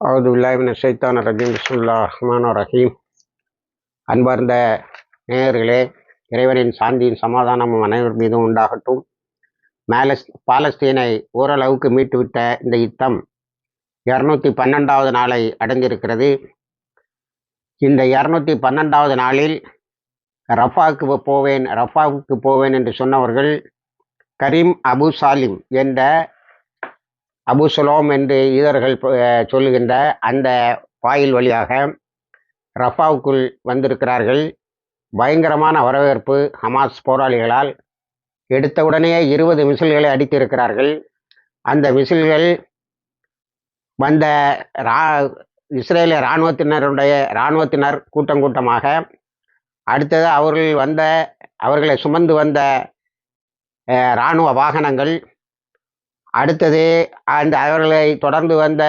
அவது வில்லாவின் ஷைத்தான் ரஜீம். பிஸ்முல்லா ரஹ்மான் ரஹீம். அன்பார்ந்த நேயர்களே இறைவனின் சாந்தியின் சமாதானமும் அனைவர் மீதும் உண்டாகட்டும். மேலஸ் பாலஸ்தீனை ஓரளவுக்கு மீட்டுவிட்ட இந்த யுத்தம் இரநூத்தி பன்னெண்டாவது நாளை அடைந்திருக்கிறது. இந்த இரநூத்தி பன்னெண்டாவது நாளில் ரஃபாவுக்கு போவேன் ரஃபாவுக்கு போவேன் என்று சொன்னவர்கள் கரீம் அபு சாலிம் என்ற அபு சுலோம் என்று ஈதர்கள் சொல்லுகின்ற அந்த வாயில் வழியாக ரஃபாவுக்குள் வந்திருக்கிறார்கள். பயங்கரமான வரவேற்பு ஹமாஸ் போராளிகளால். எடுத்தவுடனே இருபது மிசில்களை அடித்திருக்கிறார்கள். அந்த மிசில்கள் வந்த ரா இஸ்ரேலிய இராணுவத்தினருடைய இராணுவத்தினர் கூட்டம் கூட்டமாக. அடுத்தது அவர்கள் வந்த அவர்களை சுமந்து வந்த இராணுவ வாகனங்கள். அடுத்தது அந்த அவர்களை தொடர்ந்து வந்த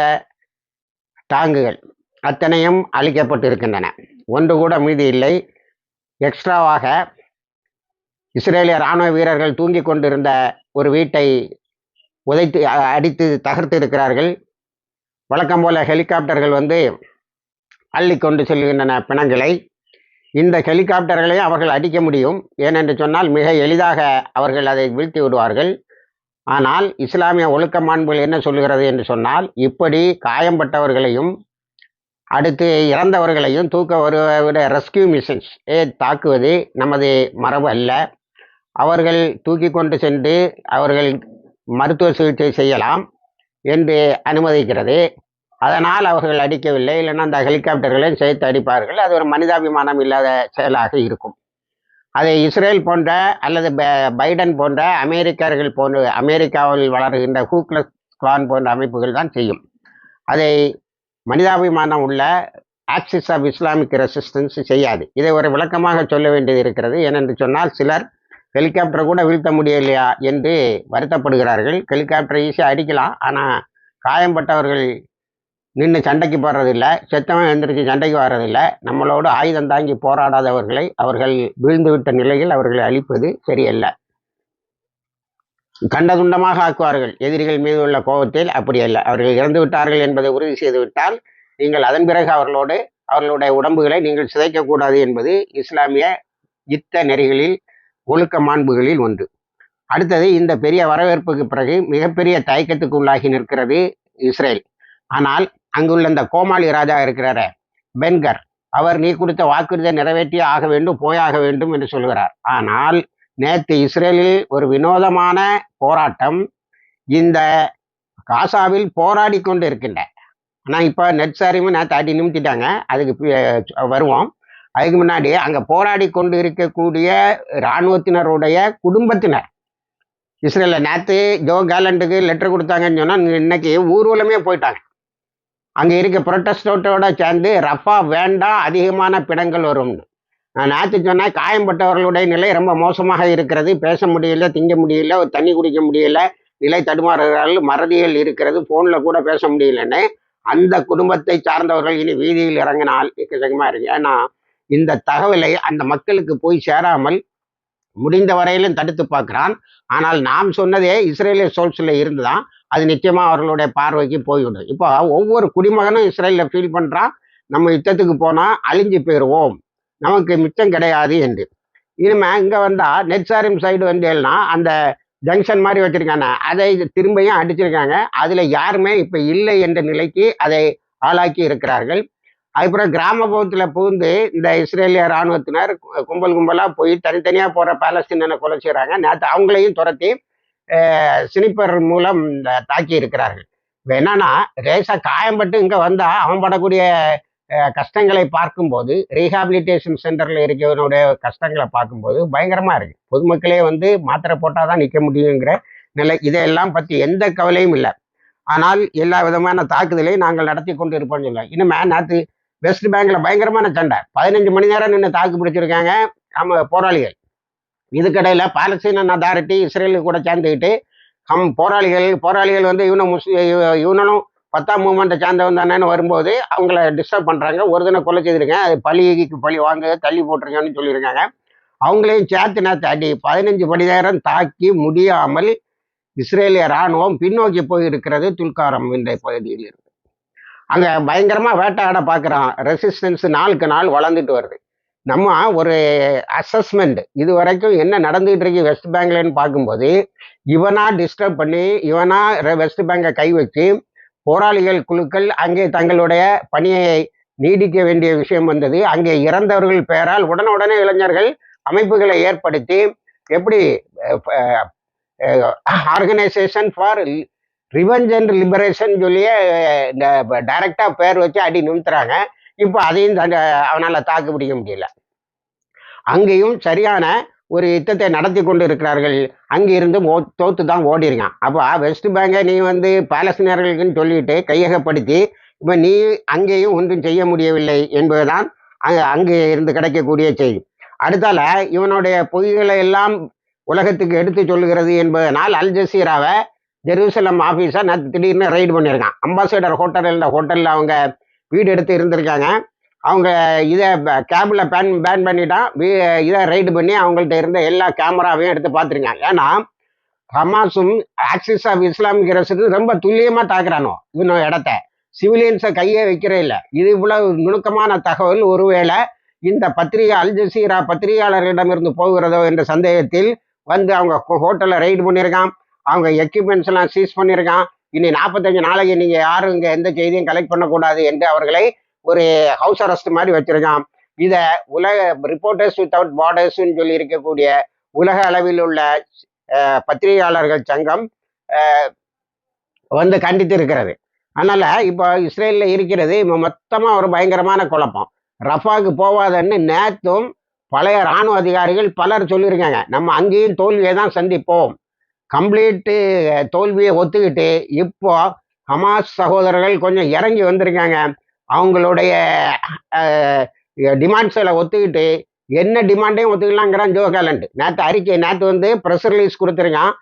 டாங்குகள் அத்தனையும் அழிக்கப்பட்டிருக்கின்றன. ஒன்று கூட மீதி இல்லை. எக்ஸ்ட்ராவாக இஸ்ரேலிய இராணுவ வீரர்கள் தூங்கி கொண்டிருந்த ஒரு வீட்டை உதைத்து அடித்து தகர்த்து இருக்கிறார்கள். வழக்கம் போல ஹெலிகாப்டர்கள் வந்து அள்ளி கொண்டு செல்கின்றன பிணங்களை. இந்த ஹெலிகாப்டர்களையும் அவர்கள் அடிக்க முடியும். ஏனென்று சொன்னால் மிக எளிதாக அவர்கள் அதை வீழ்த்தி விடுவார்கள். ஆனால் இஸ்லாமிய ஒழுக்க மாண்புகள் என்ன சொல்லுகிறது என்று சொன்னால் இப்படி காயம்பட்டவர்களையும் அடுத்து இறந்தவர்களையும் தூக்க வருவத ரெஸ்கியூ மிஷன்ஸ் ஏ தாக்குவது நமது மரபு அல்ல. அவர்கள் தூக்கி கொண்டு சென்று அவர்கள் மருத்துவ சிகிச்சை செய்யலாம் என்று அனுமதிக்கிறது. அதனால் அவர்கள் அடிக்கவில்லை. இல்லைன்னா அந்த ஹெலிகாப்டர்களையும் சேர்த்து அடிப்பார்கள். அது ஒரு மனிதாபிமானம் இல்லாத செயலாக இருக்கும். அதை இஸ்ரேல் போன்ற அல்லது பைடன் போன்ற அமெரிக்கர்கள் போன்ற அமெரிக்காவில் வளர்கின்ற ஹூக்லஸ் கிளான் போன்ற அமைப்புகள் தான் செய்யும். அதை மனிதாபிமானம் உள்ள ஆக்சிஸ் ஆஃப் இஸ்லாமிக் ரெசிஸ்டன்ஸ் செய்யாது. இதை ஒரு விளக்கமாக சொல்ல வேண்டியது இருக்கிறது. ஏனென்று சொன்னால் சிலர் ஹெலிகாப்டர் கூட வீழ்த்த முடியலையா என்று வருத்தப்படுகிறார்கள். ஹெலிகாப்டர் ஈஸியாக அடிக்கலாம். ஆனால் காயம்பட்டவர்கள் நின்று சண்டைக்கு போடுறதில்லை செத்தவன் எழுந்திரிச்சு சண்டைக்கு வர்றதில்லை. நம்மளோடு ஆயுதம் தாங்கி போராடாதவர்களை அவர்கள் வீழ்ந்துவிட்ட நிலையில் அவர்களை அழிப்பது சரியல்ல. கண்டதுண்டமாக ஆக்குவார்கள். எதிரிகள் மீது உள்ள கோபத்தில் அப்படி அல்ல. அவர்கள் இறந்து விட்டார்கள் என்பதை உறுதி செய்துவிட்டால் நீங்கள் அதன் பிறகு அவர்களோடு அவர்களுடைய உடம்புகளை நீங்கள் சிதைக்கக்கூடாது என்பது இஸ்லாமிய யுத்த நெறிகளில் ஒழுக்க மாண்புகளில் ஒன்று. அடுத்தது இந்த பெரிய வரவேற்புக்கு பிறகு மிகப்பெரிய தயக்கத்துக்கு உள்ளாகி நிற்கிறது இஸ்ரேல். ஆனால் அங்குள்ள இந்த கோமாளி ராஜா இருக்கிறார பென்கர். அவர் நீ கொடுத்த வாக்குறுதியை நிறைவேற்றி ஆக வேண்டும் போயாக வேண்டும் என்று சொல்கிறார். ஆனால் நேற்று இஸ்ரேலில் ஒரு வினோதமான போராட்டம் இந்த காசாவில் போராடி கொண்டு இருக்கின்ற ஆனால் இப்போ நெட் சாரியும் நேற்று அடி நிமித்திட்டாங்க. அதுக்கு வருவோம். அதுக்கு முன்னாடி அங்கே போராடி கொண்டு இருக்கக்கூடிய இராணுவத்தினருடைய குடும்பத்தினர். இஸ்ரேலில் நேற்று ஜோ கேலண்டுக்கு லெட்டர் கொடுத்தாங்கன்னு சொன்னால் இன்னைக்கு ஊர்வலமே போயிட்டாங்க. அங்கே இருக்க புரொட்டஸ்டோட்டோட சேர்ந்து ரஃபா வேண்டாம் அதிகமான பிணங்கள் வரும்னு நான் நேற்று சொன்னேன் காயம்பட்டவர்களுடைய நிலை ரொம்ப மோசமாக இருக்கிறது. பேச முடியல திங்க முடியல தண்ணி குடிக்க முடியல நிலை தடுமாறுகிறார்கள் மறதிகள் இருக்கிறது ஃபோனில் கூட பேச முடியலன்னு. அந்த குடும்பத்தை சார்ந்தவர்கள் இனி வீதியில் இறங்கினால் எக்கச்சக்கமாக இருக்கு. ஏன்னா இந்த தகவலை அந்த மக்களுக்கு போய் சேராமல் முடிந்த வரையிலும் தடுத்து பார்க்குறான். ஆனால் நாம் சொன்னதே இஸ்ரேலிய சோல்ஸில் இருந்து தான் அது நிச்சயமாக அவர்களுடைய பார்வைக்கு போய்விடும். இப்போ ஒவ்வொரு குடிமகனும் இஸ்ரேலில் ஃபீல் பண்ணுறான் நம்ம யுத்தத்துக்கு போனால் அழிஞ்சு போயிடுவோம் நமக்கு மிச்சம் கிடையாது என்று. இனிமே இங்கே வந்தால் நெட்சாரிம் சைடு வந்தேன்னா அந்த ஜங்ஷன் மாதிரி வச்சுருக்காங்க. அதை திரும்பியும் அடிச்சிருக்காங்க. அதில் யாருமே இப்போ இல்லை என்ற நிலைக்கு அதை ஆளாக்கி இருக்கிறார்கள். அதுக்கப்புறம் கிராமப்புறத்தில் புகுந்து இந்த இஸ்ரேலிய இராணுவத்தினர் கும்பல் கும்பலாக போய் தனித்தனியாக போகிற பாலஸ்தீனை கொலை செய்கிறாங்க நேற்று அவங்களையும் துரத்தி சினிப்பர் மூலம் தாக்கி இருக்கிறார்கள். இப்போ என்னன்னா ரேசா காயம்பட்டு இங்கே வந்தால் அவன் படக்கூடிய கஷ்டங்களை பார்க்கும்போது ரீஹாபிலிட்டேஷன் சென்டரில் இருக்கிறவனுடைய கஷ்டங்களை பார்க்கும்போது பயங்கரமாக இருக்குது பொதுமக்களே வந்து மாத்திரை போட்டால் தான் நிற்க முடியுங்கிற நிலை. இதையெல்லாம் பற்றி எந்த கவலையும் இல்லை. ஆனால் எல்லா விதமான தாக்குதலையும் நாங்கள் நடத்தி கொண்டு இருப்போம்னு சொல்லுவோம் இனிமே நேற்று வெஸ்ட் பேங்கில் பயங்கரமான சண்டை. பதினஞ்சு மணி நேரம் நின்று தாக்கு பிடிச்சிருக்காங்க நம்ம போராளிகள். இதுக்கடையில் பாலஸ்தீனன் அதாரிட்டி இஸ்ரேலு கூட சேர்ந்துக்கிட்டு ஹம் போராளிகள் போராளிகள் வந்து இவனும் முஸ்லி இவனும் பத்தாம் மூமெண்ட்டை சேர்ந்தவன் தானேன்னு வரும்போது அவங்கள டிஸ்டர்ப் பண்ணுறாங்க ஒரு தினம் கொலை செய்திருங்க அது பழிக்கு பழி வாங்க தள்ளி போட்டுருங்கன்னு சொல்லியிருக்காங்க. அவங்களையும் சேர்த்து நேற்று அடி பதினஞ்சு மணிநேரம் தாக்கி முடியாமல் இஸ்ரேலிய இராணுவம் பின்னோக்கி போயிருக்கிறது துல்காரம் என்ற பகுதியில் இருக்கு அங்கே பயங்கரமாக வேட்டையாட பார்க்குறான் ரெசிஸ்டன்ஸ் நாளுக்கு நாள் வளர்ந்துட்டு வருது. நம்ம ஒரு அசஸ்மெண்ட் இது வரைக்கும் என்ன நடந்துகிட்டு இருக்கு வெஸ்ட் பேங்க்லன்னு பார்க்கும்போது இவனா டிஸ்டர்ப் பண்ணி இவனா வெஸ்ட் பேங்கை கை வச்சு போராளிகள் குழுக்கள் அங்கே தங்களுடைய பணியை நீடிக்க வேண்டிய விஷயம் வந்தது. அங்கே இறந்தவர்கள் பெயரால் உடனுடனே இளைஞர்கள் அமைப்புகளை ஏற்படுத்தி எப்படி organisation for revenge and liberation சொல்லியே இந்த டைரக்டாக பேர் வச்சு அடி நிமித்துறாங்க. இப்போ அதையும் அவனால் தாக்கு பிடிக்க முடியல. அங்கேயும் சரியான ஒரு யுத்தத்தை நடத்தி கொண்டு இருக்கிறார்கள். அங்கிருந்து மோ தோத்து தான் ஓடிருக்கான். அப்போ வெஸ்ட் பேங்கை நீ வந்து பாலஸ்தீனர்களுக்குன்னு சொல்லிட்டு கையகப்படுத்தி இப்போ நீ அங்கேயும் ஒன்றும் செய்ய முடியவில்லை என்பதுதான் அங்கே அங்கே இருந்து கிடைக்கக்கூடிய செய்தி. அடுத்தால இவனுடைய பொய்களை எல்லாம் உலகத்துக்கு எடுத்து சொல்லுகிறது என்பதனால் அல் ஜசீராவை ஜெருசலம் ஆஃபீஸை நான் திடீர்னு ரைடு பண்ணியிருக்கான். அம்பாசடர் ஹோட்டலில் ஹோட்டலில் அவங்க வீடு எடுத்து இருந்திருக்காங்க. அவங்க இதை கேபில் பேன் பேன் பண்ணிட்டான் வீ- இதை ரைடு பண்ணி அவங்கள்ட்ட இருந்த எல்லா கேமராவையும் எடுத்து பார்த்துருக்காங்க ஏன்னா ஹமாஸும் ஆக்சிஸ் ஆஃப் இஸ்லாமிக் அரசு ரொம்ப துல்லியமாக தாக்குறானோ இன்னும் இடத்த. சிவிலியன்ஸை கையே வைக்கிறே இல்லை. இது இவ்வளவு நுணுக்கமான தகவல். ஒருவேளை இந்த பத்திரிகை அல் ஜசீரா பத்திரிகையாளர்களிடமிருந்து போகிறதோ என்ற சந்தேகத்தில் வந்து அவங்க ஹோட்டலில் ரைடு பண்ணியிருக்கான். அவங்க எக்யூப்மெண்ட்ஸ் எல்லாம் சீஸ் பண்ணியிருக்கான். இனி நாற்பத்தஞ்சு நாளைக்கு நீங்கள் யாரும் இங்கே எந்த செய்தியும் கலெக்ட் பண்ணக்கூடாது என்று அவர்களை ஒரு ஹவுஸ் அரெஸ்ட் மாதிரி வச்சிருக்கான். இதை உலக ரிப்போர்ட்டர்ஸ் வித்தவுட் பார்டர்ஸ்னு சொல்லி இருக்கக்கூடிய உலக அளவில் உள்ள பத்திரிகையாளர்கள் சங்கம் வந்து கண்டித்து இருக்கிறது அதனால இப்போ இஸ்ரேலில் இருக்கிறது இப்போ மொத்தமாக ஒரு பயங்கரமான குழப்பம். ரஃபாக்கு போவாதன்னு நேத்தும் பழைய இராணுவ அதிகாரிகள் பலர் சொல்லியிருக்காங்க. நம்ம அங்கேயும் தோல்வியை தான் சந்திப்போம். கம்ப்ளீட்டு தோல்வியை ஒத்துக்கிட்டு இப்போ ஹமாஸ் சகோதரர்கள் கொஞ்சம் இறங்கி வந்திருக்காங்க. அவங்களுடைய டிமாண்ட்ஸில் ஒத்துக்கிட்டு என்ன டிமாண்டையும் ஒத்துக்கலாங்கிறான் ஜோ கேலண்ட் நேற்று அறிக்கை நேற்று வந்து ப்ரெஸ் ரிலீஸ் கொடுத்துருக்கான்.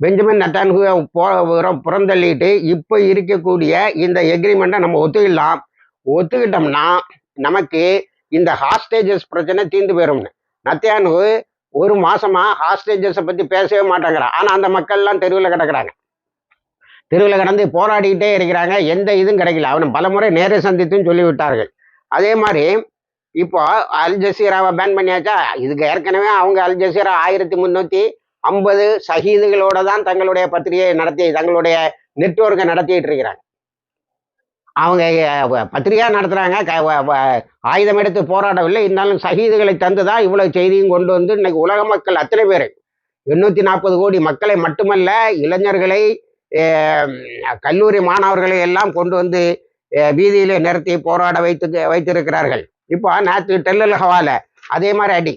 பெஞ்சமின் நட்டான்கு போ புறந்தள்ளிட்டு இப்போ இருக்கக்கூடிய இந்த எக்ரிமெண்ட்டை நம்ம ஒத்துக்கலாம் ஒத்துக்கிட்டோம்னா நமக்கு இந்த ஹாஸ்டேஜஸ் பிரச்சனை தீர்ந்து போயிடும்னு நத்தியானு ஒரு மாசமா ஹாஸ்டேஜஸை பத்தி பேசவே மாட்டேங்கிறான் ஆனா அந்த மக்கள்லாம் தெருவில் கிடக்குறாங்க. தெருவில் கடந்து போராடிக்கிட்டே இருக்கிறாங்க. எந்த இதுவும் கிடைக்கல. அவனை பலமுறை நேரே சந்தித்தும் சொல்லிவிட்டார்கள். அதே மாதிரி இப்போ அல் ஜசீராவை பேன் பண்ணியாச்சா? இதுக்கு ஏற்கனவே அவங்க அல் ஜசீரா ஆயிரத்தி முந்நூற்றி ஐம்பது சகிதுகளோட தான் தங்களுடைய பத்திரிகையை நடத்தி தங்களுடைய நெட்வொர்க்கை நடத்திட்டு இருக்கிறாங்க. அவங்க பத்திரிகா நடத்துகிறாங்க க- வ- ஆயுதம் எடுத்து போராடவில்லை. இருந்தாலும் சகிதுகளை தந்து தான் இவ்வளவு செய்தியும் கொண்டு வந்து இன்னைக்கு உலக மக்கள் அத்தனை பேர். எண்ணூற்றி நாற்பது கோடி மக்களை மட்டுமல்ல இளைஞர்களை கல்லூரி மாணவர்களை எல்லாம் கொண்டு வந்து வீதியிலே நிறுத்தி போராட வைத்து வைத்திருக்கிறார்கள். இப்போ நேற்று டெல்லல் ஹவால அதே மாதிரி அடி.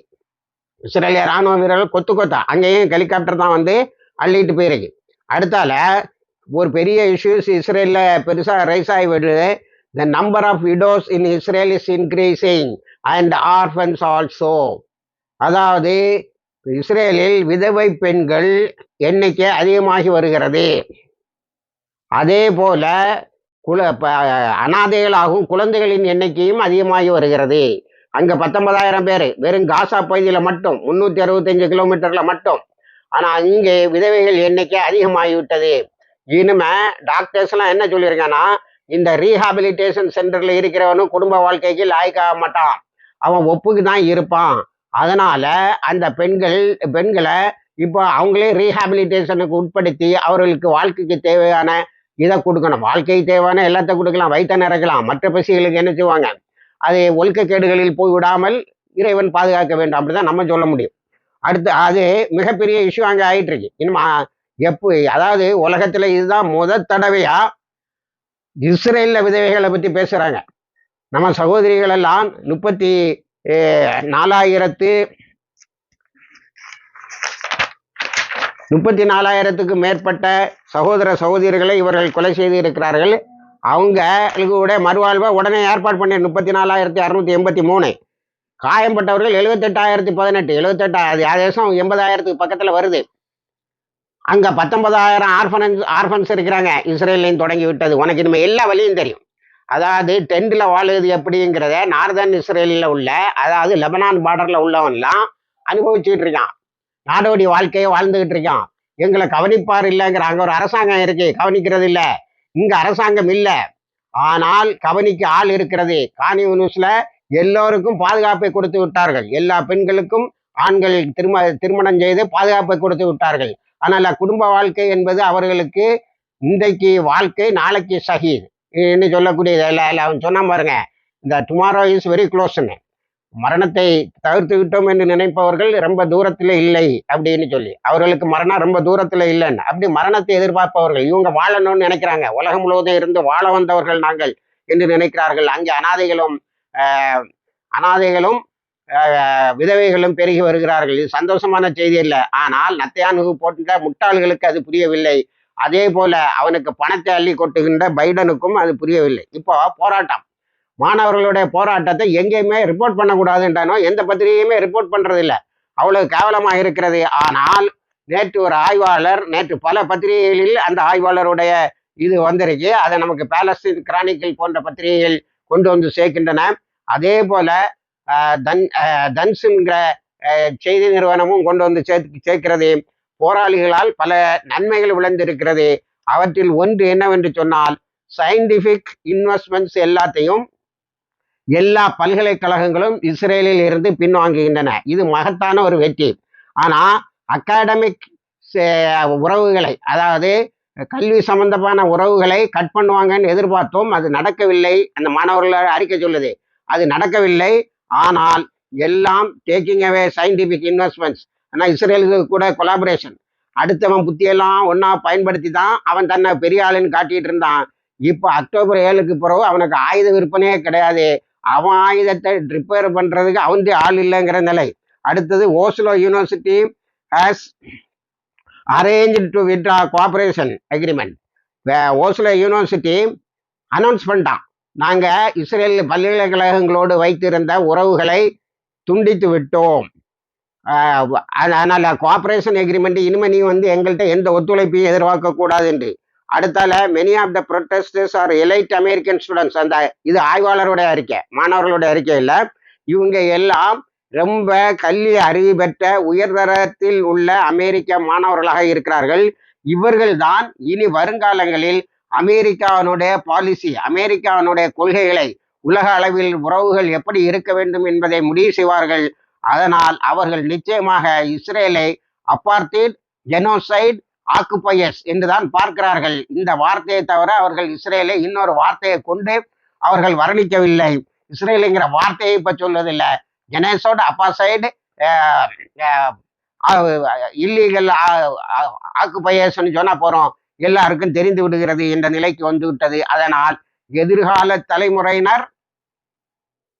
இஸ்ரேலிய ராணுவ வீரர்கள் கொத்து கொத்தா. அங்கேயும் ஹெலிகாப்டர் தான் வந்து அள்ளிட்டு போயிருக்கு. அடுத்தால ஒரு பெரிய இஷ்யூஸ் இஸ்ரேலில் பெருசாக rise ஆகிவிடுது the number of widows in Israel is increasing and orphans also அதாவது இஸ்ரேலில் விதவை பெண்கள் எண்ணிக்கை அதிகமாகி வருகிறது. அதே போல குல ப- அனாதைகளாகும் குழந்தைகளின் எண்ணிக்கையும் அதிகமாகி வருகிறது. அங்கே பத்தொன்பதாயிரம் பேர். வெறும் காசா பகுதியில் மட்டும் முந்நூற்றி அறுபத்தஞ்சு கிலோமீட்டரில் மட்டும். ஆனால் இங்கே விதவைகள் எண்ணிக்கை அதிகமாகிவிட்டது. இனிமே டாக்டர்ஸ் எல்லாம் என்ன சொல்லியிருக்காங்கன்னா இந்த ரீஹாபிலிட்டேஷன் சென்டர்ல இருக்கிறவனும் குடும்ப வாழ்க்கைக்கு லாய்க்காக மாட்டான். அவன் ஒப்புக்கு தான் இருப்பான். அதனால அந்த பெண்கள் பெண்களை இப்போ அவங்களே ரீஹாபிலிட்டேஷனுக்கு உட்படுத்தி அவர்களுக்கு வாழ்க்கைக்கு தேவையான இதை கொடுக்கணும். வாழ்க்கைக்கு தேவையான எல்லாத்தையும் கொடுக்கலாம். வயிற்ற நிறக்கலாம் மற்ற பசிகளுக்கு என்ன செய்வாங்க? அதை ஒழுக்கக்கேடுகளில் போய் விடாமல் இறைவன் பாதுகாக்க வேண்டும். அப்படிதான் நம்ம சொல்ல முடியும். அடுத்து அது மிகப்பெரிய இஷ்யூ அங்கே ஆயிட்டு இருக்கு இன்னும் எப்போ அதாவது உலகத்துல இதுதான் முத தடவையா இஸ்ரேல்ல விதவைகளை பத்தி பேசுறாங்க. நம்ம சகோதரிகள் எல்லாம் முப்பத்தி நாலாயிரத்து முப்பத்தி நாலாயிரத்துக்கு மேற்பட்ட சகோதர சகோதரிகளை இவர்கள் கொலை செய்து இருக்கிறார்கள். அவங்களுக்கு கூட மறுவாழ்வை உடனே ஏற்பாடு பண்ணி முப்பத்தி நாலாயிரத்தி அறுநூத்தி எண்பத்தி மூணு. காயம்பட்டவர்கள் எழுபத்தெட்டாயிரத்தி பதினெட்டு எழுபத்தெட்டாயிரம் ஆதேசம் எண்பதாயிரத்துக்கு பக்கத்தில் வருது. அங்கே பத்தொன்பதாயிரம் ஆர்ஃபனன்ஸ் ஆர்ஃபன்ஸ் இருக்கிறாங்க. இஸ்ரேல்லையும் தொடங்கி விட்டது. உனக்கு இனிமேல் எல்லா வழியும் தெரியும். அதாவது டென்ட்டில் வாழுது எப்படிங்கிறத நார்தர்ன் இஸ்ரேலில் உள்ள அதாவது லெபனான் பார்டரில் உள்ளவன்லாம் அனுபவிச்சுக்கிட்டு இருக்கான். நாடோடி வாழ்க்கையை வாழ்ந்துகிட்டு இருக்கான். எங்களை கவனிப்பார் இல்லைங்கிற அங்கே ஒரு அரசாங்கம் இருக்கு. கவனிக்கிறது இல்லை. இங்கே அரசாங்கம் இல்லை. ஆனால் கவனிக்க ஆள் இருக்கிறது. காணி காணியூனிஸ்ல எல்லோருக்கும் பாதுகாப்பை கொடுத்து விட்டார்கள். எல்லா பெண்களுக்கும் ஆண்கள் திரும திருமணம் செய்து பாதுகாப்பை கொடுத்து விட்டார்கள். ஆனால் குடும்ப வாழ்க்கை என்பது அவர்களுக்கு இன்றைக்கு வாழ்க்கை நாளைக்கு ஷஹீத் என்று சொல்லக்கூடியது. இல்லை இல்லை அவன் சொன்ன பாருங்க இந்த டுமாரோ இஸ் வெரி க்ளோஸ்ன்னு மரணத்தை தவிர்த்து விட்டோம் என்று நினைப்பவர்கள் ரொம்ப தூரத்தில் இல்லை அப்படின்னு சொல்லி. அவர்களுக்கு மரணம் ரொம்ப தூரத்தில் இல்லைன்னு. அப்படி மரணத்தை எதிர்பார்ப்பவர்கள் இவங்க வாழணும்னு நினைக்கிறாங்க. உலகம் முழுவதும் இருந்து வாழ வந்தவர்கள் நாங்கள் என்று நினைக்கிறார்கள். அங்கே அனாதைகளும் அனாதைகளும் விதவைகளும் பெருகி வருகிறார்கள். இது சந்தோஷமான செய்தி இல்லை ஆனால் நத்தையானுக்கு போட்டுட்ட முட்டாள்களுக்கு அது புரியவில்லை. அதே போல அவனுக்கு பணத்தை அள்ளி கொட்டுகின்ற பைடனுக்கும் அது புரியவில்லை. இப்போ போராட்டம். மாணவர்களுடைய போராட்டத்தை எங்கேயுமே ரிப்போர்ட் பண்ணக்கூடாதுன்றானோ எந்த பத்திரிகையுமே ரிப்போர்ட் பண்றதில்லை. அவ்வளவு கேவலமாக இருக்கிறது. ஆனால் நேற்று ஒரு ஆய்வாளர் நேற்று பல பத்திரிகைகளில் அந்த ஆய்வாளருடைய இது வந்திருக்கு. அதை நமக்கு பேலஸ்தீன் கிரானிக்கல் போன்ற பத்திரிகைகள் கொண்டு வந்து சேர்க்கின்றன. அதே போல தன் ஆஹ், தன்ஸுங்கிற செய்தி நிறுவனமும் கொண்டு வந்து சேர்த்து சேர்க்கிறது. போராளிகளால் பல நன்மைகள் விளைந்திருக்கிறது. அவற்றில் ஒன்று என்னவென்று சொன்னால் சயின்டிபிக் இன்வெஸ்ட்மெண்ட்ஸ் எல்லாத்தையும் எல்லா பல்கலைக்கழகங்களும் இஸ்ரேலில் இருந்து பின்வாங்குகின்றன. இது மகத்தான ஒரு வெற்றி. ஆனால் அகாடமிக் உறவுகளை அதாவது கல்வி சம்பந்தமான உறவுகளை கட் பண்ணுவாங்கன்னு எதிர்பார்த்தோம். அது நடக்கவில்லை. அந்த மாணவர்களால் அறிக்கை சொல்லுது. அது நடக்கவில்லை. ஆனால் எல்லாம் டேக்கிங் அவே சயின்டிபிக் இன்வெஸ்ட்மெண்ட்ஸ் ஆனால் இஸ்ரேலுக்கு கூட கொலாபரேஷன் அடுத்தவன் புத்தியெல்லாம் ஒன்றா பயன்படுத்தி தான் அவன் தன்னை பெரிய ஆளுன்னு காட்டிட்டு இருந்தான். இப்போ அக்டோபர் ஏழுக்கு பிறகு அவனுக்கு ஆயுத விற்பனையே கிடையாது. அவன் ஆயுதத்தை ரிப்பேர் பண்ணுறதுக்கு அவன்தே ஆள் இல்லைங்கிற நிலை. அடுத்தது Oslo university has arrange to withdraw cooperation agreement Oslo university announce பண்ணிட்டான். நாங்கள் இஸ்ரேல் பல்கலைக்கழகங்களோடு வைத்திருந்த உறவுகளை துண்டித்து விட்டோம். ஆஹ் அதனால கோஆபரேஷன் அக்ரிமெண்ட் இனிமே நீ வந்து எங்கள்கிட்ட எந்த ஒத்துழைப்பையும் எதிர்பார்க்க கூடாது என்று. அடுத்தால many of the protesters are elite American students அந்த இது ஆய்வாளருடைய அறிக்கை மாணவர்களுடைய அறிக்கை இல்லை. இவங்க எல்லாம் ரொம்ப கல்வி அறிவு பெற்ற உயர்தரத்தில் உள்ள அமெரிக்க மாணவர்களாக இருக்கிறார்கள். இவர்கள்தான் இனி வருங்காலங்களில் அமெரிக்காவினுடைய பாலிசி அமெரிக்காவினுடைய கொள்கைகளை உலக அளவில் உறவுகள் எப்படி இருக்க வேண்டும் என்பதை முடிவு செய்வார்கள். அதனால் அவர்கள் நிச்சயமாக இஸ்ரேலை அப்பார்த்தீட் ஜெனோசைட் ஆக்குப்பயஸ் என்றுதான் பார்க்கிறார்கள். இந்த வார்த்தையை தவிர அவர்கள் இஸ்ரேலை இன்னொரு வார்த்தையை கொண்டு அவர்கள் வர்ணிக்கவில்லை. இஸ்ரேலுங்கிற வார்த்தையை இப்ப சொல்வதில்லை. ஜெனோசோட் அப்பாசைடு இல்லீகல் ஆக்குப்பயஸ்ன்னு சொன்னா போறோம். எல்லாருக்கும் தெரிந்து விடுகிறது என்ற நிலைக்கு வந்துவிட்டது. அதனால் எதிர்கால தலைமுறையினர்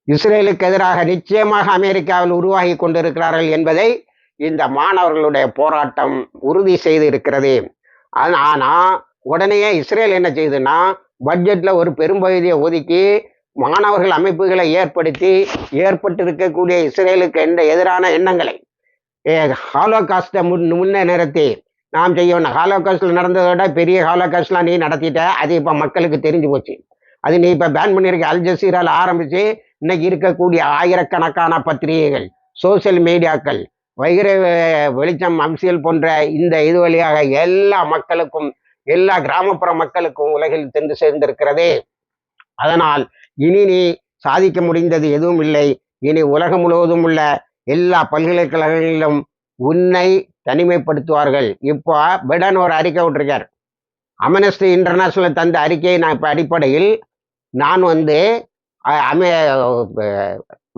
இஸ்ரேலுக்கு எதிராக நிச்சயமாக அமெரிக்காவில் உருவாகி கொண்டிருக்கிறார்கள் என்பதை இந்த மாணவர்களுடைய போராட்டம் உறுதி செய்து இருக்கிறது ஆனா உடனே உடனேயே இஸ்ரேல் என்ன செய்யுதுன்னா பட்ஜெட்ல ஒரு பெரும்பகுதியை ஒதுக்கி மாணவர்கள் அமைப்புகளை ஏற்படுத்தி ஏற்பட்டிருக்கக்கூடிய இஸ்ரேலுக்கு எந்த எதிரான எண்ணங்களை ஹாலோகாஸ்ட்டை முன் முன்னே நிறுத்தி நாம் செய்யணும் ஹாலோகாஸ்டில் நடந்ததை விட பெரிய ஹாலோகாஸ்ட்லாம் நீ நடத்திட்ட அது இப்போ மக்களுக்கு தெரிஞ்சு போச்சு. அது நீ இப்போ பேன் பண்ணியிருக்க அல் ஜசீரால் ஆரம்பித்து இன்னைக்கு இருக்கக்கூடிய ஆயிரக்கணக்கான பத்திரிகைகள் சோசியல் மீடியாக்கள் வைகிர வெளிச்சம் அம்சியல் போன்ற இந்த இது வழியாக எல்லா மக்களுக்கும் எல்லா கிராமப்புற மக்களுக்கும் உலகில் சென்று சேர்ந்திருக்கிறதே. அதனால் இனி நீ சாதிக்க முடிந்தது எதுவும் இல்லை. இனி உலகம் முழுவதும் உள்ள எல்லா பல்கலைக்கழகங்களிலும் உன்னை தனிமைப்படுத்துவார்கள். இப்போ பிடன் ஒரு அறிக்கை விட்டுருக்கார். அமனஸ்டி இன்டர்நேஷனல் தந்த அறிக்கையை நான் இப்போ அடிப்படையில் நான் வந்து அமே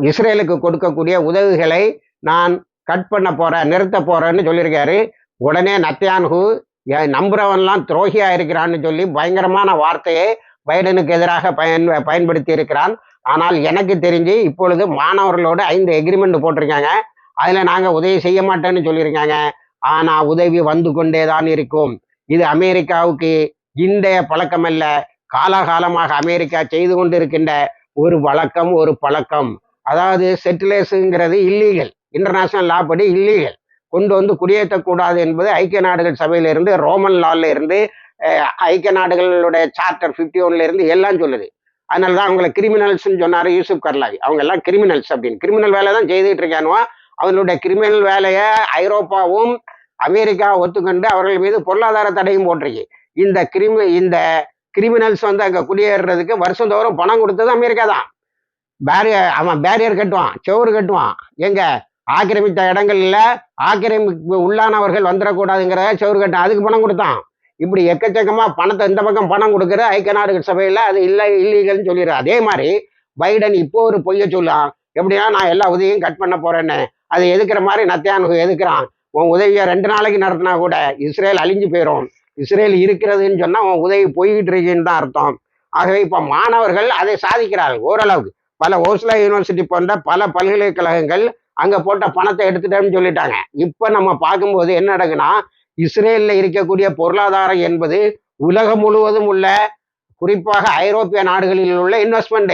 இஸ்ரேலுக்கு கொடுக்கக்கூடிய உதவிகளை நான் கட் பண்ண போகிறேன் நிறுத்த போகிறேன்னு சொல்லியிருக்காரு. உடனே நத்தியான்ஹு நம்புறவன்லாம் துரோகியா இருக்கிறான்னு சொல்லி பயங்கரமான வார்த்தையை பைடனுக்கு எதிராக பயன் பயன்படுத்தி இருக்கிறான். ஆனால் எனக்கு தெரிஞ்சு இப்பொழுது மாணவர்களோடு ஐந்து எக்ரிமெண்ட் போட்டிருக்காங்க. அதுல நாங்க உதவி செய்ய மாட்டேன்னு சொல்லியிருக்காங்க. ஆனா உதவி வந்து கொண்டே தான் இருக்கும். இது அமெரிக்காவுக்கு இன்றைய பழக்கம் அல்ல காலகாலமாக அமெரிக்கா செய்து கொண்டிருக்கின்ற ஒரு வழக்கம் ஒரு பழக்கம். அதாவது செட்டிலேஸுங்கிறது இல்லீகல் இன்டர்நேஷனல் லா படி இல்லீகல் கொண்டு வந்து குடியேற்றக்கூடாது என்பது ஐக்கிய நாடுகள் சபையிலிருந்து ரோமன் லால இருந்து ஐக்கிய நாடுகளுடைய சார்ட்டர் ஃபிஃப்டி ஒன்ல இருந்து எல்லாம் சொல்லுது. அதனால தான் அவங்கள கிரிமினல்ஸ்னு சொன்னாரு யூசுப் கர்லாவி அவங்க எல்லாம் கிரிமினல்ஸ் அப்படின்னு. கிரிமினல் வேலை தான் செய்துட்டு இருக்கானுவா. அவர்களுடைய கிரிமினல் வேலையை ஐரோப்பாவும் அமெரிக்கா ஒத்துக்கொண்டு அவர்கள் மீது பொருளாதார தடையும் போட்டிருக்கு. இந்த கிரிமி இந்த கிரிமினல்ஸ் வந்து அங்கே குடியேறுறதுக்கு வருஷந்தோறும் பணம் கொடுத்தது அமெரிக்கா தான். பேரியர் அவன் பேரியர் கட்டுவான் செவுறு கட்டுவான். எங்க? ஆக்கிரமித்த இடங்கள்ல ஆக்கிரமிப்பு உள்ளானவர்கள் வந்துடக்கூடாதுங்கிறத செவுறு கட்டான் அதுக்கு பணம் கொடுத்தான். இப்படி எக்கச்சக்கமா பணத்தை இந்த பக்கம் பணம் கொடுக்குற ஐக்கிய நாடுகள் சபையில அது இல்லை இல்லீகல்னு சொல்லிடுற அதே மாதிரி பைடன் இப்போ ஒரு பொய்ய சொல்லாம் எப்படின்னா நான் எல்லா உதவியும் கட் பண்ண போறேன்னு. அது எதுக்குற மாதிரி நத்தியானு எதுக்குறான்? உன் உதவியை ரெண்டு நாளைக்கு நடத்தினா கூட இஸ்ரேல் அழிஞ்சு போயிடும் இஸ்ரேல் இருக்கிறதுன்னு சொன்னா உன் உதவி போய்கிட்டு இருக்குன்னு தான் அர்த்தம். ஆகவே இப்ப மாணவர்கள் அதை சாதிக்கிறார்கள் ஓரளவுக்கு. பல ஓஸ்லா யூனிவர்சிட்டி போன்ற பல பல்கலைக்கழகங்கள் அங்க போட்ட பணத்தை எடுத்துட்டேன்னு சொல்லிட்டாங்க. இப்ப நம்ம பார்க்கும்போது என்ன நடக்குன்னா இஸ்ரேல்ல இருக்கக்கூடிய பொருளாதாரம் என்பது உலகம் முழுவதும் உள்ள குறிப்பாக ஐரோப்பிய நாடுகளில் உள்ள இன்வெஸ்ட்மெண்ட்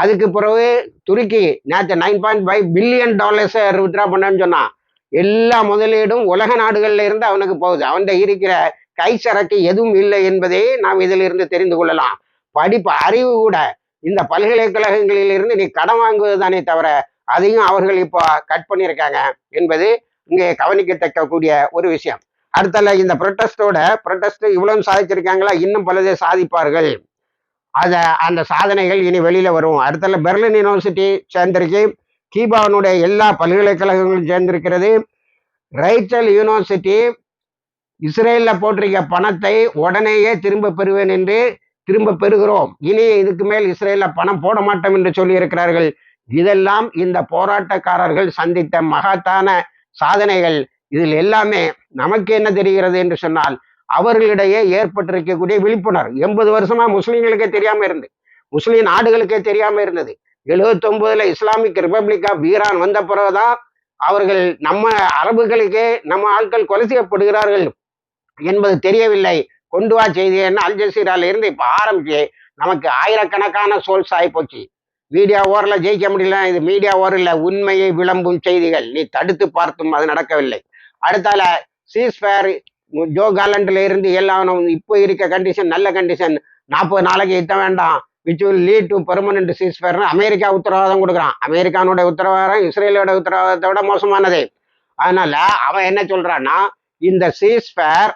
அதுக்கு பிறகு துருக்கி நேற்று நைன் பாயிண்ட் ஃபைவ் பில்லியன் டாலர்ஸை வித்ரா பண்ணேன்னு சொன்னான். எல்லா முதலீடும் உலக நாடுகளில் இருந்து அவனுக்கு போகுது. அவன்கிட்ட இருக்கிற கை சரக்கு எதுவும் இல்லை என்பதை நாம் இதிலிருந்து தெரிந்து கொள்ளலாம். படிப்பு அறிவு கூட இந்த பல்கலைக்கழகங்களில் இருந்து நீ கடன் வாங்குவது தானே தவிர அதையும் அவர்கள் இப்போ கட் பண்ணியிருக்காங்க என்பது இங்கே கவனிக்கத்தக்கக்கூடிய ஒரு விஷயம். அடுத்தல இந்த ப்ரொட்டஸ்டோட ப்ரொட்டஸ்ட் இவ்வளவு சாதிச்சிருக்காங்களா? இன்னும் பலதை சாதிப்பார்கள். அதை அந்த சாதனைகள் இனி வெளியில வரும். அடுத்தல பெர்லின் யூனிவர்சிட்டி சேர்ந்திருக்கு. கீபாவனுடைய எல்லா பல்கலைக்கழகங்களும் சேர்ந்திருக்கிறது. ரைச்சல் யூனிவர்சிட்டி இஸ்ரேலில் போட்டிருக்க பணத்தை உடனேயே திரும்ப பெறுவேன் என்று திரும்ப பெறுகிறோம். இனி இதுக்கு மேல் இஸ்ரேலில் பணம் போட மாட்டோம் என்று சொல்லியிருக்கிறார்கள். இதெல்லாம் இந்த போராட்டக்காரர்கள் சந்தித்த மகத்தான சாதனைகள். இதில் எல்லாமே நமக்கு என்ன தெரிகிறது என்று சொன்னால் அவர்களிடையே ஏற்பட்டிருக்கக்கூடிய விழிப்புணர்வு. எண்பது வருஷமா முஸ்லீம்களுக்கே தெரியாம இருந்து முஸ்லீம் நாடுகளுக்கே தெரியாம இருந்தது. எழுபத்தொன்பதுல இஸ்லாமிக் ரிபப்ளிக் ஆஃப் ஈரான் வந்த பிறகுதான் அவர்கள் நம்ம அரபுகளுக்கே நம்ம ஆட்கள் கொலை செய்யப்படுகிறார்கள் என்பது தெரியவில்லை. கொண்டு வா செய்தி என்ன? அல் ஜசீரால இருந்து இப்ப ஆரம்பிச்சு நமக்கு ஆயிரக்கணக்கான சோல்ஸ் ஆகி போச்சு. மீடியா ஓரில் ஜெயிக்க முடியல இது மீடியா ஓரில் உண்மையை விளம்பும் செய்திகள். நீ தடுத்து பார்த்தும் அது நடக்கவில்லை. அடுத்தால சீஸ்பேர் ஜோ காலண்டில் இருந்து எல்லாம் இப்போ இருக்க கண்டிஷன் நல்ல கண்டிஷன் நாற்பது நாளைக்கு இத்த வேண்டாம். Which will lead to permanent சீஸ்பேர்னு America உத்தரவாதம் கொடுக்குறான். அமெரிக்கானோட உத்தரவாதம் இஸ்ரேலோட உத்தரவாதத்தை விட மோசமானது. அதனால அவன் என்ன சொல்றான்னா இந்த சீஸ்பேர்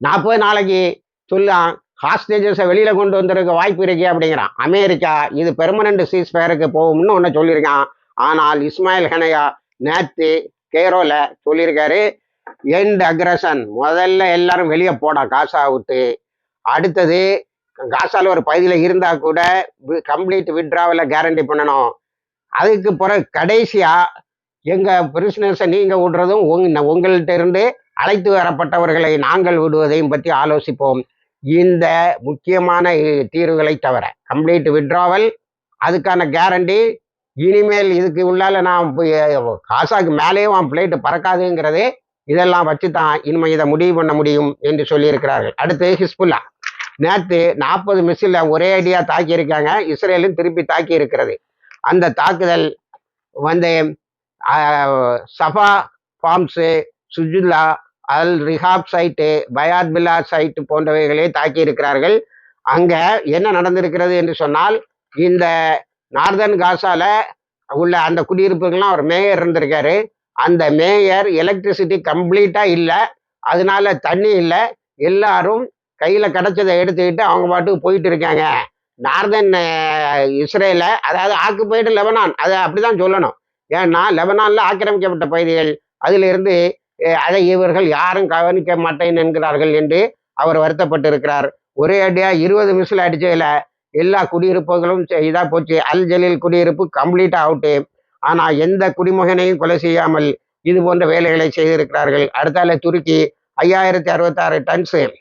நாற்பது நாளைக்கு சொல்லாம் ஹாஸ்டேஜஸை வெளியில கொண்டு வந்திருக்க வாய்ப்பு இருக்கே அப்படிங்கிறான். அமெரிக்கா இது பெர்மனன்ட் சீஸ்பேருக்கு போகும்னு ஒன்று சொல்லியிருக்கான். ஆனால் இஸ்மாயில் ஹனையா நேத்து கேரோல சொல்லியிருக்காரு எண்ட் அக்ரஷன் முதல்ல எல்லாரும் வெளியே போடா காசா விட்டு அடுத்தது காசால ஒரு பகுதியில் இருந்தா கூட கம்ப்ளீட் விட்ராவல கேரண்டி பண்ணணும். அதுக்கு பிறகு கடைசியா எங்க பிரிஸ்னர்ஸை நீங்க விடுறதும் உங்க உங்கள்கிட்ட இருந்து அழைத்து வரப்பட்டவர்களை நாங்கள் விடுவதையும் பற்றி ஆலோசிப்போம். இந்த முக்கியமான தீர்வுகளை தவிர கம்ப்ளீட் விட்ராவல் அதுக்கான கேரண்டி இனிமேல் இதுக்கு உள்ளால நான் காசாக்கு மேலேயும் அவன் பிளேட்டு பறக்காதுங்கிறதே இதெல்லாம் வச்சு தான் இனிமே இதை முடிவு பண்ண முடியும் என்று சொல்லியிருக்கிறார்கள். அடுத்து ஹிஸ்புல்லா. நேற்று நாற்பது மிஸ்ஸில் ஒரே ஐடியா தாக்கியிருக்காங்க. இஸ்ரேலும் திருப்பி தாக்கி இருக்கிறது அந்த தாக்குதல் வந்து சஃபா ஃபார்ம்ஸு சுஜுல்லா அல் ரிஹாப் சைட்டு பயாத் பில்லா சைட்டு போன்றவைகளே தாக்கி இருக்கிறார்கள் அங்கே என்ன நடந்திருக்கிறது என்று சொன்னால் இந்த நார்தன் காசால உள்ள அந்த குடியிருப்புகள்லாம் ஒரு மேயர் இருந்திருக்காரு. அந்த மேயர் எலக்ட்ரிசிட்டி கம்ப்ளீட்டா இல்லை. அதனால தண்ணி இல்லை. எல்லாரும் கையில கிடைச்சதை எடுத்துக்கிட்டு அவங்க பாட்டுக்கு போயிட்டு இருக்காங்க. நார்தன் இஸ்ரேல அதாவது ஆக்குபைடு லெபனான். அதை அப்படிதான் சொல்லணும். ஏன்னா லெபனான்ல ஆக்கிரமிக்கப்பட்ட பகுதிகள். அதிலிருந்து அஹ், அதை இவர்கள் யாரும் கவனிக்க மாட்டேன் என்கிறார்கள் என்று அவர் வருத்தப்பட்டு இருக்கிறார் ஒரே அடியா இருபது மிஸ்ல அடிச்சதுல எல்லா குடியிருப்புகளும் செ- இதா போச்சு. அல் ஜலீல் குடியிருப்பு கம்ப்ளீட் அவுட்டு ஆனால் எந்த குடிமகனையும் கொலை செய்யாமல் இது போன்ற வேலைகளை செய்திருக்கிறார்கள். அடுத்தால துருக்கி ஐயாயிரத்தி அறுபத்தாறு டன்ஸ்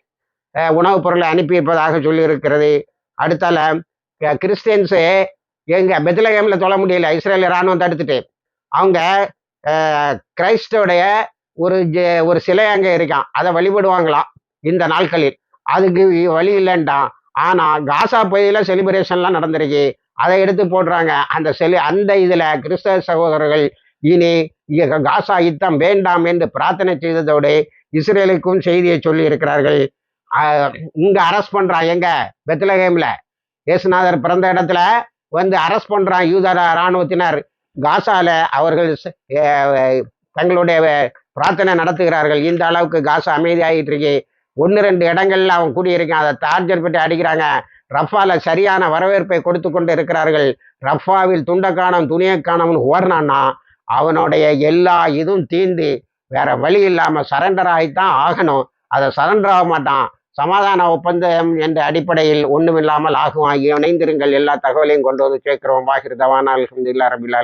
உணவுப் பொருளை அனுப்பியிருப்பதாக சொல்லியிருக்கிறது. அடுத்தால கிறிஸ்டியன்ஸு எங்க பெத்லகேமில் தொழ முடியல. இஸ்ரேல் இராணுவம் தடுத்துட்டு. அவங்க கிரைஸ்டோடைய ஒரு ஜெ- ஒரு சிலை அங்கே இருக்கான். அதை வழிபடுவாங்களாம் இந்த நாட்களில். அதுக்கு வழி இல்லைன்ட்டான். ஆனால் காசா பகுதியில் செலிப்ரேஷன்லாம் நடந்திருக்கு. அதை எடுத்து போடுறாங்க. அந்த செலு அந்த இதுல கிறிஸ்தவ சகோதரர்கள் இனி காசா யுத்தம் வேண்டாம் என்று பிரார்த்தனை செய்ததோடு இஸ்ரேலுக்கும் செய்தியை சொல்லி இருக்கிறார்கள். இங்க அரெஸ்ட் பண்றான் எங்க? பெத்லகேம்ல. இயேசுநாதர் பிறந்த இடத்துல வந்து அரெஸ்ட் பண்றான் யூத இராணுவத்தினர். காசால அவர்கள் தங்களுடைய பிரார்த்தனை நடத்துகிறார்கள். இந்த அளவுக்கு காசா அமைதியாகிட்டு இருக்கு. ஒன்று ரெண்டு இடங்கள்ல அவன் கூடியிருக்கான் அதை டார்ஜர் பற்றி அடிக்கிறாங்க. ரஃபால சரியான வரவேற்பை கொடுத்து கொண்டு இருக்கிறார்கள் ரஃபாவில் துண்டை துணியக்கானவன் துணியை அவனுடைய எல்லா இதுவும் தீந்து வேற வழி இல்லாம சரண்டர் ஆகித்தான் ஆகணும். அதை சரண்டர் ஆக மாட்டான். சமாதான ஒப்பந்தம் என்ற அடிப்படையில் ஒன்றுமில்லாமல் ஆகும் ஆகிய இணைந்திருங்கள். எல்லா தகவலையும் கொண்டு வந்து சேர்க்கிறோம். வாகிருதவானால் அல்ஹம்துலில்லாஹ் ரபில்